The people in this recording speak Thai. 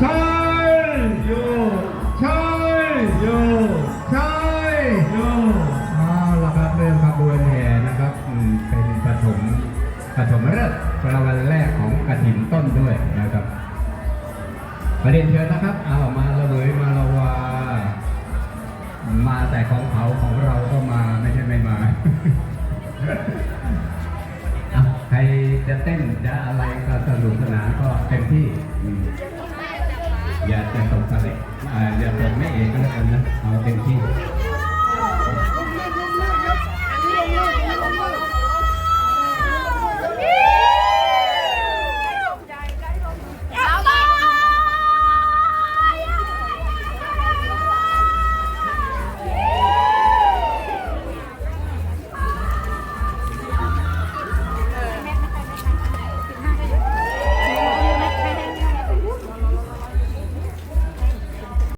โยใช่โยใช่โยเอาละครับเรื่องขบวนแห่นะครับเป็นปฐมปฐมฤกษ์ปรางวัลแรกของกระถินต้นด้วยนะครับ ประเด็นเชิญนะครับเอามาละเวยมาละวามาแต่ของเขาของเราก็มาไม่ใช่ไม่มาใครจะเต้นจะอะไรก็สนุกสนานก็เต็มที่ เลอ่าอย่าตกไม่เอกก็แล้วกันนะเอา